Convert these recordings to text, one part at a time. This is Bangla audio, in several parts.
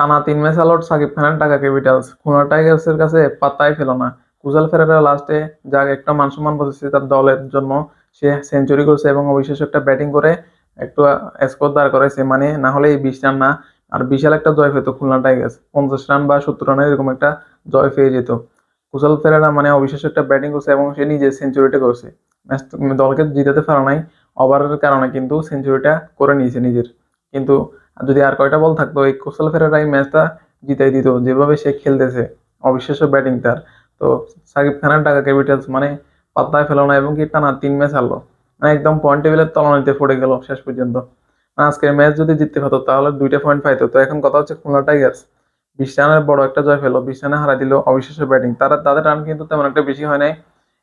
টানা তিন ম্যাচ আলোট সাকিব খানের ঢাকা ক্যাপিটালস খুলনা টাইগার্সের কাছে পাত্তাই ফেল না। কুজাল ফেরারা লাস্টে যা একটা মান সম্মান বসেছে তার দলের জন্য সে সেঞ্চুরি করছে এবং অবিশেষ একটা ব্যাটিং করে একটু স্কোর দাঁড় করাইছে। মানে না হলে এই বিশ রান না। আর বিশাল একটা জয় পেত খুলনা টাইগার্স পঞ্চাশ রান বা সত্তর রানের এরকম একটা জয় পেয়ে যেত। কুশল ফেরারা মানে অবিশ্বাস্য একটা ব্যাটিং করছে এবং সে নিজে সেঞ্চুরিটা করছে। দলকে জিতাতে পারা নাই। ওভারের কারণে কিন্তু সেঞ্চুরিটা করে নিয়েছে নিজের। কিন্তু যদি আর কয়টা বল থাকতো, এই কুশল ফেরারা এই ম্যাচটা জিতাই দিত, যেভাবে সে খেলতেছে, অবিশ্বাস্য ব্যাটিং তার। তো সাকিব খানের ঢাকা ক্যাপিটালস মানে পাত্তায় ফেলো না এবং কি টানা তিন ম্যাচ হারলো। মানে একদম পয়েন্ট টেবিলের তলানিতে পড়ে গেল শেষ পর্যন্ত। মানে আজকের ম্যাচ যদি জিততে পারতো, তাহলে দুইটা পয়েন্ট পাইতো। তো এখন কথা হচ্ছে খুলনা টাইগার্স। বিশ রানের বড় একটা জয় ফেলো বিশ রানে হারাই দিল অবিশ্বাস্য ব্যাটিং। তারা, তাদের রান কিন্তু তেমন একটা বেশি হয় নাই।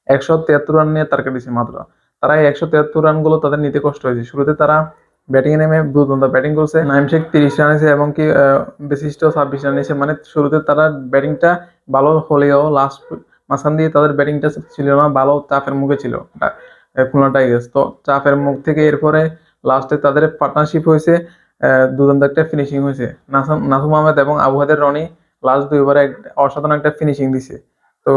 একশো তিয়াত্তর রান নিয়ে তার কেটেছে মাত্র। তারা এই একশো তিয়াত্তর রানগুলো তাদের নিতে কষ্ট হয়েছে। শুরুতে তারা ব্যাটিং এ নেমে দুর্দান্ত ব্যাটিং করছে। নাইম শেখ তিরিশ রান এসে এবং কি বিশিষ্ট ছাব্বিশ রান এসে মানে শুরুতে তারা ব্যাটিংটা ভালো হলেও লাস্ট মাঝখান দিয়ে তাদের ব্যাটিংটা ছিল না, ভালো চাপের মুখে ছিল খুলনা টাইগার্স। তো চাপের মুখ থেকে এরপরে লাস্টে তাদের পার্টনারশিপ হয়েছে দুর্দান্ত একটা ফিনিশিং হয়েছে। নাসুম নাসুম আহমেদ এবং আবু হাদের রনি লাস্ট দুই ওভারে এক- অসাধারণ একটা ফিনিশিং দিছে। তো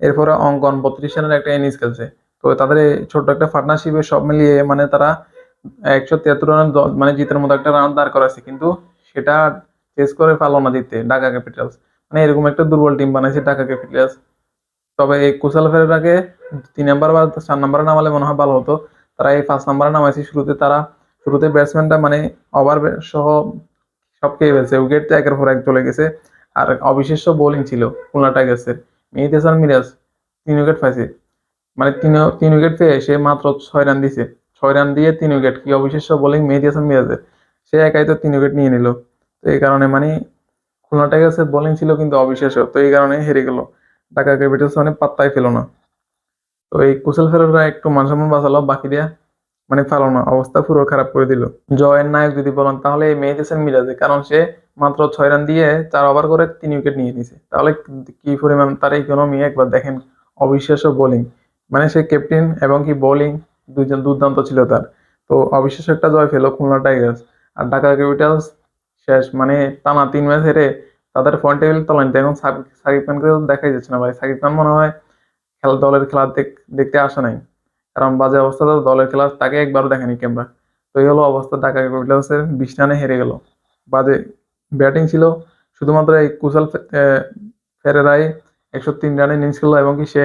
এরপরে অঙ্কন বত্রিশ রানের একটা ইনিংস খেলছে। তো তাদের ছোট্ট একটা পার্টনারশিপে সব মিলিয়ে মানে তারা একশো তিয়াত্তর রান মানে জিতের মতো একটা রান দাঁড় করাছে কিন্তু সেটা চেস করে পারল না জিততে, ঢাকা ক্যাপিটালস মানে এরকম একটা দুর্বল টিম বানাইছে ঢাকা ক্যাপিটালস তবে এই কুশাল ফেরাকে তিন নাম্বার বা চার নাম্বারে নামালে মনে হয় ভালো হতো। তারা এই পাঁচ নাম্বারে নামাইছে, শুরুতে তারা, শুরুতে ব্যাটসম্যানটা মানে ওভার সহ সব খেয়ে ফেলছে। উইকেট তো একের পর এক চলে গেছে। আর অবিশ্বাস্য বোলিং ছিল খুলনা টাইগার্সের মেহিদ মিরাজ তিন উইকেট পাইছে। মানে তিন তিন উইকেট পেয়ে সে মাত্র ছয় রান দিছে। ছয় রান দিয়ে তিন উইকেট, কি অবিশ্বাস্য বোলিং মেহেদি হাসান মিরাজের। সে একাই তো তিন উইকেট নিয়ে নিল। তো এই কারণে মানে খুলনা টাইগার্সের বোলিং ছিল কিন্তু অবিশ্বাস্য। তো এই কারণে হেরে গেল। ঢাকা ক্যাপিটালস মানে পাত্তাই পেল না। তো এই কুশল ফেরাররা একটু মান সম্মান বাঁচালো বাকি দিয়া মানে পারল না। অবস্থা পুরো খারাপ করে দিল। জয়ের নায়ক যদি বলেন, তাহলে এই মেহেদি হাসান মিরাজে কারণ সে মাত্র ছয় রান দিয়ে চার ওভার করে তিন উইকেট নিয়ে নিয়েছে তাহলে কি পরিমাণ, তার ইকোনমি একবার দেখেন অবিশ্বাস্য বোলিং মানে সে ক্যাপ্টেন এবং কি বোলিং দুইজন দুর্দান্ত ছিল তার। তো অবিশ্বাস একটা জয় পেল খুলনা টাইগার্স। আর ঢাকা ক্যাপিটালস শেষ মানে টানা তিন ম্যাচ হেরে তাদের পয়েন্ট টেবিল তলানিতে এখন সাকিব খানকে দেখাই যাচ্ছে না ভাই। সাকিব খান মনে হয় খেলা, দলের খেলা দেখ- দেখতে আসে নাই। কারণ বাজে অবস্থা দলের খেলা তাকে একবারও দেখেনি ক্যামেরা তো এই হলো অবস্থা, ঢাকা ক্যাপিটালসের বিশ রানে হেরে গেল। বাজে ব্যাটিং ছিল শুধুমাত্র এই কুশাল ফেরেরাই একশো তিন রানে ইনিংস খেললো এবং কি সে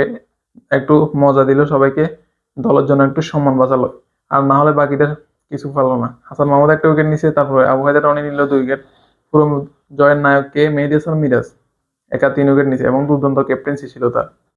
একটু মজা দিল সবাইকে। দলের জন্য একটু সম্মান বাঁচালো। আর না হলে বাকিদের কিছু পারল না। হাসান মাহমুদ একটা উইকেট নিছে, তারপরে আবু হায়দার রনি নিল দুই উইকেট পুরো জয়ের নায়ক কে? মেহেদি হাসান মিরাজ। একা তিন উইকেট নিছে এবং দুর্দান্ত ক্যাপ্টেন্সি ছিল তার।